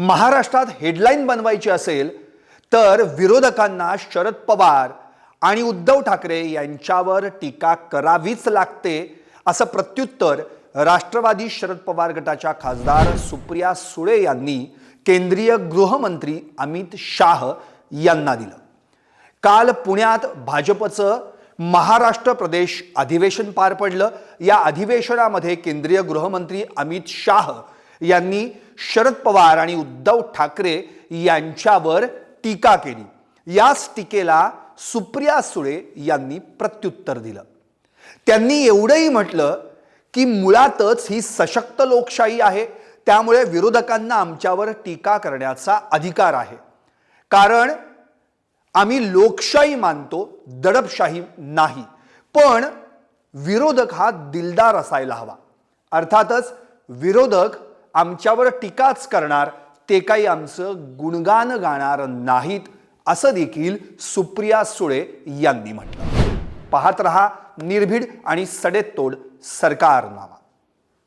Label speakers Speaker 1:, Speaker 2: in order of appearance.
Speaker 1: महाराष्ट्रात हेडलाईन बनवायची असेल तर विरोधकांना शरद पवार आणि उद्धव ठाकरे यांच्यावर टीका करावीच लागते असं प्रत्युत्तर राष्ट्रवादी शरद पवार गटाच्या खासदार सुप्रिया सुळे यांनी केंद्रीय गृहमंत्री अमित शाह यांना दिलं. काल पुण्यात भाजपचं महाराष्ट्र प्रदेश अधिवेशन पार पडलं. या अधिवेशनामध्ये केंद्रीय गृहमंत्री अमित शाह यांनी शरद पवार आणि उद्धव ठाकरे यांच्यावर टीका केली. याच टीकेला सुप्रिया सुळे यांनी प्रत्युत्तर दिलं. त्यांनी एवढंही म्हटलं की मुळातच ही सशक्त लोकशाही आहे त्यामुळे विरोधकांना आमच्यावर टीका करण्याचा अधिकार आहे. कारण आम्ही लोकशाही मानतो दडपशाही नाही. पण विरोधक हा दिलदार असायला हवा. अर्थातच विरोधक आमच्यावर टीकाच करणार ते काही आमचं गुणगान गाणार नाहीत असं देखील सुप्रिया सुळे यांनी म्हटलं. पाहत रहा निर्भीड आणि सडेतोड सरकारनामा.